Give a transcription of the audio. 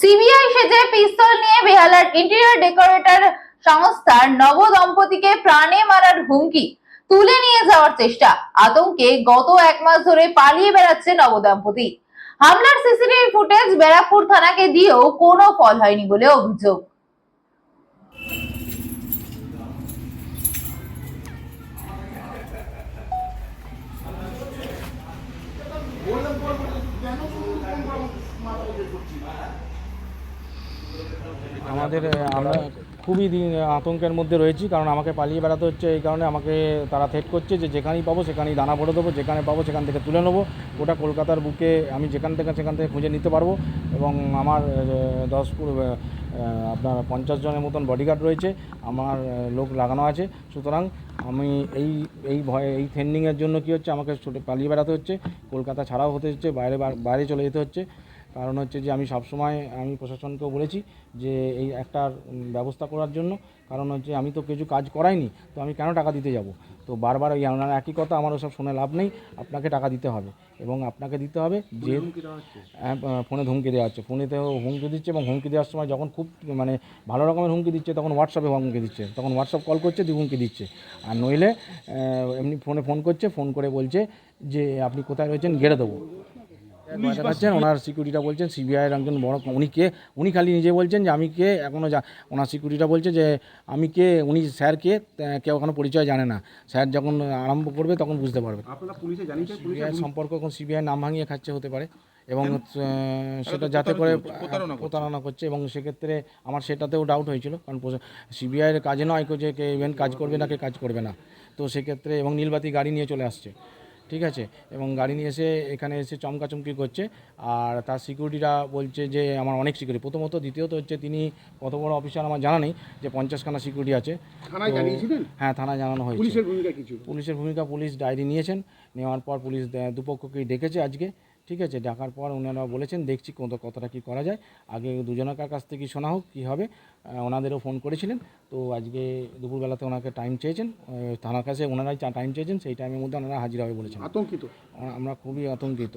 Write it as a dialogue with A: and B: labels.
A: CBI সেজে পিস্তল নিয়ে বেহালার interior decorator সংস্থার নব দম্পতিকে প্রাণে মারার হুমকি তুলে নিয়ে যাওয়ার চেষ্টা। আতঙ্কে গত এক মাস ধরে পালিয়ে বেড়াচ্ছে নব দম্পতি। হামলার সিসিটিভি ফুটেজ ব্যারাকপুর থানাকে দিয়েও কোনো ফল হয়নি বলে অভিযোগ।
B: আমাদের আমরা খুবই দিন- আতঙ্কের মধ্যে রয়েছি, কারণ আমাকে পালিয়ে বেড়াতে হচ্ছে এই কারণে আমাকে তারা থেট করছে যে যেখানেই পাবো সেখানেই দানা ভরে দেবো, যেখানে পাবো সেখান থেকে তুলে নেব। ওটা কলকাতার বুকে আমি যেখান থেকে, সেখান থেকে খুঁজে নিতে পারব এবং আমার দশ আপনার পঞ্চাশ জনের মতন বডিগার্ড রয়েছে, আমার লোক লাগানো আছে। সুতরাং আমি এই এই ভয়ে, এই থ্রেন্ডিংয়ের জন্য কী হচ্ছে, আমাকে পালিয়ে বেড়াতে হচ্ছে, কলকাতা ছাড়াও হতে হচ্ছে, বাইরে বাইরে চলে যেতে হচ্ছে। কারণ হচ্ছে যে আমি সবসময় আমি প্রশাসনকেও বলেছি যে এই একটা ব্যবস্থা করার জন্য কারণ হচ্ছে আমি তো কিছু কাজ করাইনি তো আমি কেন টাকা দিতে যাব? তো বারবার ওই আপনার একই কথা আমার ওসব শুনে লাভ নেই আপনাকে টাকা দিতে হবে এবং আপনাকে দিতে হবে যে হ্যাঁ, ফোনে ধমকি দেওয়া হচ্ছে। ফোনেতেও হুমকি দিচ্ছে এবং হুমকি দেওয়ার সময় যখন খুব মানে ভালো রকমের হুমকি দিচ্ছে তখন হোয়াটসঅ্যাপে হুমকি দিচ্ছে তখন হোয়াটসঅ্যাপ কল করছে দিয়ে হুমকি দিচ্ছে। আর নইলে এমনি ফোনে ফোন করছে ফোন করে বলছে যে আপনি কোথায় রয়েছেন গেড়ে দেবো। দেখাচ্ছেন ওনার সিকিউরিটিটা বলছেন সিবিআইয়ের একজন বড় উনি কে? উনি খালি নিজে বলছেন যে আমি কে? এখনও যা ওনার সিকিউরিটিটা বলছে যে আমি কে? উনি স্যার কে? কেউ এখনও পরিচয় জানে না। স্যার যখন আরম্ভ করবে তখন বুঝতে পারবে। সিবিআই সম্পর্ক এখন সিবিআই নাম ভাঙিয়ে খাচ্ছে হতে পারে এবং সেটা যাতে করে প্রতারণা করছে। এবং সেক্ষেত্রে আমার সেটাতেও ডাউট হয়েছিল কারণ সিবিআইয়ের কাজে নয় যে কে ইভেন্ট কাজ করবে না কে কাজ করবে না। তো সেক্ষেত্রে এবং নীলবাতি গাড়ি নিয়ে চলে আসছে। ঠিক আছে? এবং গাড়ি নিয়ে এসে এখানে এসে চমকাচমকি করছে। আর তার সিকিউরিটিরা বলছে যে আমার অনেক সিকিউরিটি। প্রথমত দ্বিতীয়ত হচ্ছে তিনি কত বড় অফিসার আমার জানা নেই যে পঞ্চাশখানা সিকিউরিটি আছে। হ্যাঁ থানায় জানানো হয়েছে।
C: পুলিশের ভূমিকা কিছু
B: পুলিশের ভূমিকা পুলিশ ডায়েরি নিয়েছেন। নেওয়ার পর পুলিশ দুপক্ষকেই ডেকেছে আজকে। ঠিক আছে ডাকার পর ওনারা বলেছেন দেখছি কত কতটা কী করা যায়। আগে দুজনকার কাছ থেকে শোনা হোক কী হবে। ওনাদেরও ফোন করেছিলেন। তো আজকে দুপুরবেলাতে ওনাকে টাইম চেয়েছেন। থানার কাছে ওনারাই টাইম চেয়েছেন। সেই টাইমের মধ্যে ওনারা হাজির হবে বলেছেন।
C: আতঙ্কিত?
B: আমরা খুবই আতঙ্কিত।